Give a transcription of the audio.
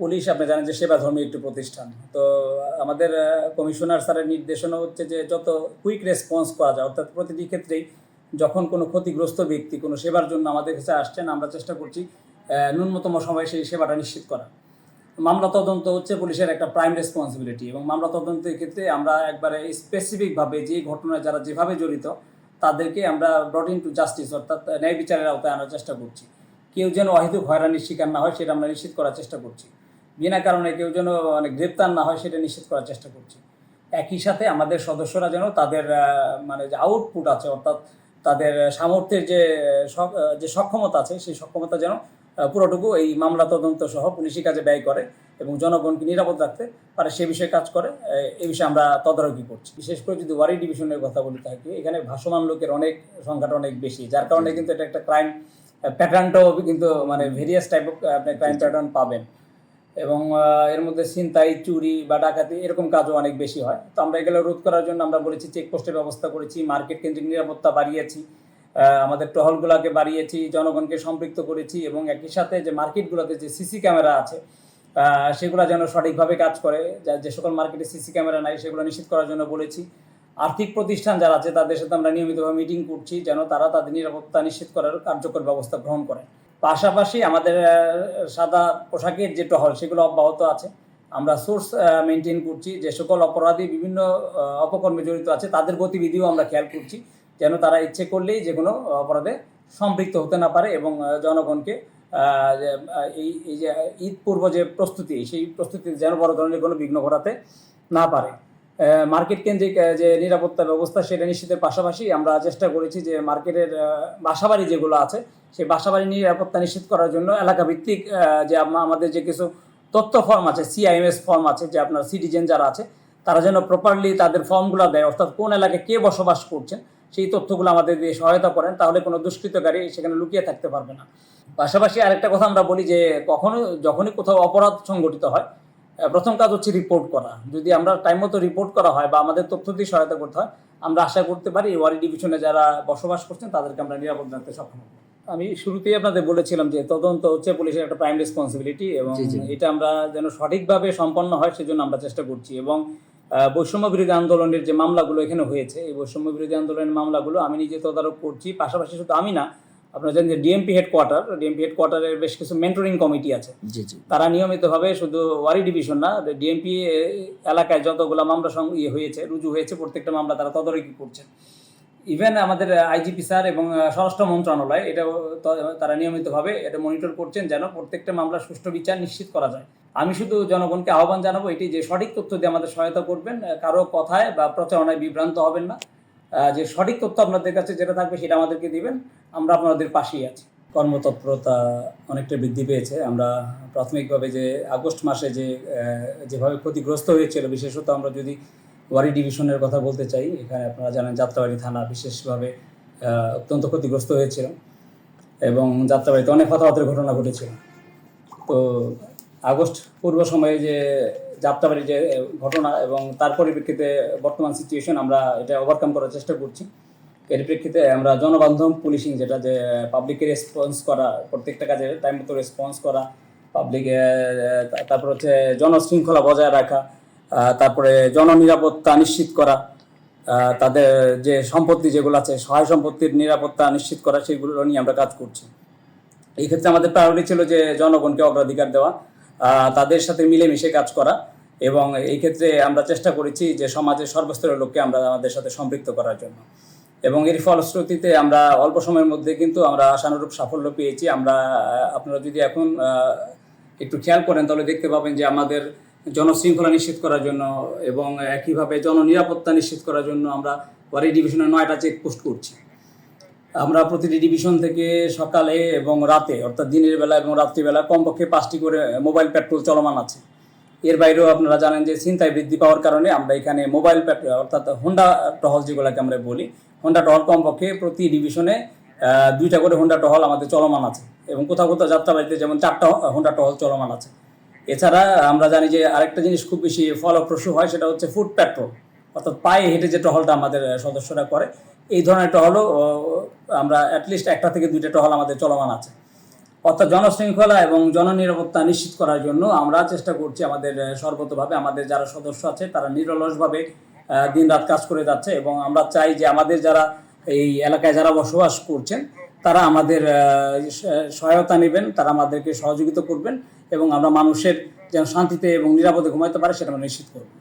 Police, আপনি জানেন যে সেবাধর্মী একটি প্রতিষ্ঠান। তো আমাদের কমিশনার স্যারের নির্দেশনা হচ্ছে যে যত কুইক রেসপন্স করা যায়, অর্থাৎ প্রতিটি ক্ষেত্রেই যখন কোনো ক্ষতিগ্রস্ত ব্যক্তি কোনো সেবার জন্য আমাদের কাছে আসছেন, আমরা চেষ্টা করছি ন্যূনতম সময়ে সেই সেবাটা নিশ্চিত করা। মামলা তদন্ত হচ্ছে পুলিশের একটা প্রাইম রেসপন্সিবিলিটি এবং মামলা তদন্তের ক্ষেত্রে আমরা একবারে স্পেসিফিকভাবে যে ঘটনায় যারা যেভাবে জড়িত, তাদেরকে আমরা ব্রড ইন টু জাস্টিস অর্থাৎ ন্যায় বিচারের আওতায় আনার চেষ্টা করছি। কেউ যেন অহেতুক হয়রানির শিকার না হয়, সেটা আমরা নিশ্চিত করার চেষ্টা করছি। বিনা কারণে কেউ যেন মানে গ্রেপ্তার না হয় সেটা নিশ্চিত করার চেষ্টা করছি। একই সাথে আমাদের সদস্যরা যেন তাদের মানে যে আউটপুট আছে অর্থাৎ তাদের সামর্থ্যের যে যে সক্ষমতা আছে সেই সক্ষমতা যেন পুরোটুকু এই মামলা তদন্ত সহ পুলিশি কাজে ব্যয় করে এবং জনগণকে নিরাপদ রাখতে পারে সে বিষয়ে কাজ করে এই বিষয়ে আমরা তদারকি করছি। বিশেষ করে যদি ওয়ারি ডিভিশনের কথা বলি থাকি এখানে ভাসমান লোকের অনেক সংখ্যাটা অনেক বেশি যার কারণে কিন্তু এটা একটা ক্রাইম প্যাটার্নটাও কিন্তু মানে ভেরিয়াস টাইপ অফ আপনি ক্রাইম প্যাটার্ন পাবেন। এবং এর মধ্যে ছিনতাই, চুরি বা ডাকাতি এরকম কাজও অনেক বেশি হয়। তো আমরা এগুলো রোধ করার জন্য আমরা বলেছি চেকপোস্টের ব্যবস্থা করেছি মার্কেট কেন্দ্রিক নিরাপত্তা বাড়িয়েছি আমাদের টহলগুলোকে বাড়িয়েছি, জনগণকে সম্পৃক্ত করেছি এবং একই সাথে যে মার্কেটগুলোতে যে সিসি ক্যামেরা আছে সেগুলো যেন সঠিকভাবে কাজ করে, যা- যে সকল মার্কেটে সিসি ক্যামেরা নাই সেগুলো নিশ্চিত করার জন্য বলেছি। আর্থিক প্রতিষ্ঠান যারা আছে তাদের সাথে আমরা নিয়মিতভাবে মিটিং করছি যেন তারা তাদের নিরাপত্তা নিশ্চিত করার কার্যকর ব্যবস্থা গ্রহণ করে পাশাপাশি আমাদের সাদা পোশাকের যে টহল, সেগুলো অব্যাহত আছে। আমরা সোর্স মেনটেন করছি। যে সকল অপরাধী, বিভিন্ন অপকর্মে জড়িত আছে, তাদের গতিবিধিও আমরা খেয়াল করছি। যেন তারা ইচ্ছে করলেই যে কোনো অপরাধে সম্পৃক্ত হতে না পারে এবং জনগণকে এই এই যে ঈদ পূর্ব যে প্রস্তুতি, সেই প্রস্তুতি যেন বড় ধরনের কোনো বিঘ্ন ঘটাতে না পারে। মার্কেট কেন্দ্রিক যে নিরাপত্তা ব্যবস্থা সেটা নিশ্চিতের পাশাপাশি আমরা চেষ্টা করেছি যে মার্কেটের বাসাবাড়ি যেগুলো আছে, সেই বাসাবাড়ি নিরাপত্তা নিশ্চিত করার জন্য এলাকা ভিত্তিক যে আমা- আমাদের যে কিছু তথ্য ফর্ম আছে সিআইএমএস ফর্ম আছে, যে আপনার সিটিজেন যারা আছে, তারা যেন প্রপারলি তাদের ফর্মগুলো দেয়, অর্থাৎ কোন এলাকায় কে বসবাস করছেন, সেই তথ্যগুলো আমাদের দিয়ে সহায়তা করেন, তাহলে কোনো দুষ্কৃতকারী সেখানে লুকিয়ে থাকতে পারবে না। পাশাপাশি আরেকটা কথা আমরা বলি যে, কখনো, যখনই কোথাও অপরাধ সংঘটিত হয় প্রথম কাজ হচ্ছে রিপোর্ট করা। যদি আমরা টাইম মতো রিপোর্ট করা হয় বা আমাদের তথ্য দিয়ে সহায়তা করতে হয় আমরা আশা করতে পারি ওয়ারি ডিভিশনে যারা বসবাস করছেন তাদেরকে আমরা নিরাপদ রাখতে সক্ষম হব। আমি শুরুতেই আপনাদের বলেছিলাম যে তদন্ত হচ্ছে পুলিশের একটা প্রাইম রেসপন্সিবিলিটি এবং। এটা আমরা যেন সঠিকভাবে সম্পন্ন হয় সেজন্য আমরা চেষ্টা করছি। এবং বৈষম্য বিরোধী আন্দোলনের যে মামলাগুলো এখানে হয়েছে এই বৈষম্য বিরোধী আন্দোলনের মামলাগুলো আমি নিজে তদারক করছি। পাশাপাশি শুধু আমি না আপনারা জানেন যে ডিএমপি হেডকোয়ার্টার ডিএমপি হেডকোয়ার্টারের বেশ কিছু মেন্টরিং কমিটি আছে। জি জি। তারা নিয়মিতভাবে শুধু ওয়ারি ডিভিশন না ডিএমপি এলাকায় যতগুলো মামলা সং- ইয়ে হয়েছে রুজু হয়েছে প্রত্যেকটা মামলা তারা তদারকি করছে। ইভেন আমাদের আইজিপি স্যার এবং স্বরাষ্ট্র মন্ত্রণালয় এটা তারা নিয়মিতভাবে এটা মনিটর করছেন যেন প্রত্যেকটা মামলার সুষ্ঠু বিচার নিশ্চিত করা যায়। আমি শুধু জনগণকে আহ্বান জানাব এটি যে সঠিক তথ্য দিয়ে আমাদের সহায়তা করবেন কারও কথায় বা প্রচারণায় বিভ্রান্ত হবেন না। যে সঠিক তথ্য আপনাদের কাছে যেটা থাকবে সেটা আমাদেরকে দিবেন। আমরা আপনাদের পাশেই আছি। কর্মতৎপরতা অনেকটা বৃদ্ধি পেয়েছে। আমরা প্রাথমিকভাবে যে আগস্ট মাসে যে যেভাবে ক্ষতিগ্রস্ত হয়েছিল, বিশেষত আমরা যদি ওয়ারি ডিভিশনের কথা বলতে চাই, এখানে আপনারা জানেন যাত্রাবাড়ি থানা বিশেষভাবে অত্যন্ত ক্ষতিগ্রস্ত হয়েছিল এবং যাত্রাবাড়িতে অনেক হতাহতের ঘটনা ঘটেছিল। তো আগস্ট পূর্ব সময়ে যে যাত্রাবাড়ির যে ঘটনা এবং তার পরিপ্রেক্ষিতে বর্তমান সিচুয়েশন আমরা এটা ওভারকাম করার চেষ্টা করছি। এর প্রেক্ষিতে আমরা জনবান্ধব পুলিশিং যেটা যে পাবলিকে রেসপন্স করা, প্রত্যেকটা কাজে টাইম মতো রেসপন্স করা পাবলিক তারপর হচ্ছে জনশৃঙ্খলা বজায় রাখা তারপরে জননিরাপত্তা নিশ্চিত করা তাদের যে সম্পত্তি যেগুলো আছে, সহায় সম্পত্তির নিরাপত্তা নিশ্চিত করা, সেগুলো নিয়ে আমরা কাজ করছি। এই ক্ষেত্রে আমাদের প্রায়োরিটি ছিল যে জনগণকে অগ্রাধিকার দেওয়া তাদের সাথে মিলেমিশে কাজ করা এবং এই ক্ষেত্রে আমরা চেষ্টা করেছি যে সমাজের সর্বস্তরের লোককে আমরা আমাদের সাথে সম্পৃক্ত করার জন্য। এবং এর ফলশ্রুতিতে আমরা অল্প সময়ের মধ্যে কিন্তু আমরা আশানুরূপ সাফল্য পেয়েছি। আমরা আপনারা যদি এখন একটু খেয়াল করেন, তাহলে দেখতে পাবেন যে আমাদের জনশৃঙ্খলা নিশ্চিত করার জন্য এবং একইভাবে জননিরাপত্তা নিশ্চিত করার জন্য আমরা ওয়ারি ডিভিশনে নয়টা চেকপোস্ট করছি। আমরা প্রতিটি ডিভিশন থেকে সকালে এবং রাতে, অর্থাৎ দিনের বেলা এবং রাত্রিবেলা কমপক্ষে পাঁচটি করে মোবাইল পেট্রোল চলমান আছে। এর বাইরেও আপনারা জানেন যে ছিনতাই বৃদ্ধি পাওয়ার কারণে আমরা এখানে মোবাইল পেট্রোল অর্থাৎ হোন্ডা টহল যেগুলোকে আমরা বলি হোন্ডা টহল কমপক্ষে প্রতি ডিভিশনে দুইটা করে হোন্ডা টহল আমাদের চলমান আছে এবং কোথাও কোথাও যাত্রাবাড়িতে যেমন চারটা হোন্ডা টহল চলমান আছে। এছাড়া আমরা জানি যে আরেকটা জিনিস খুব বেশি ফলপ্রসূ হয় সেটা হচ্ছে ফুড পেট্রোল অর্থাৎ পায়ে হেঁটে যে টহলটা আমাদের সদস্যরা করে, এই ধরনের টহলও আমরা অ্যাটলিস্ট একটা থেকে দুইটা টহল আমাদের চলমান আছে। অর্থাৎ জনশৃঙ্খলা এবং জননিরাপত্তা নিশ্চিত করার জন্য আমরা চেষ্টা করছি আমাদের সর্বতভাবে আমাদের যারা সদস্য আছে তারা নিরলসভাবে দিন রাত কাজ করে যাচ্ছে এবং আমরা চাই যে আমাদের যারা এই এলাকায় যারা বসবাস করছেন তারা আমাদের সহায়তা নেবেন, তারা আমাদেরকে সহযোগিতা করবেন এবং আমরা মানুষের যেন শান্তিতে এবং নিরাপদে ঘুমাইতে পারে সেটা আমরা নিশ্চিত করব।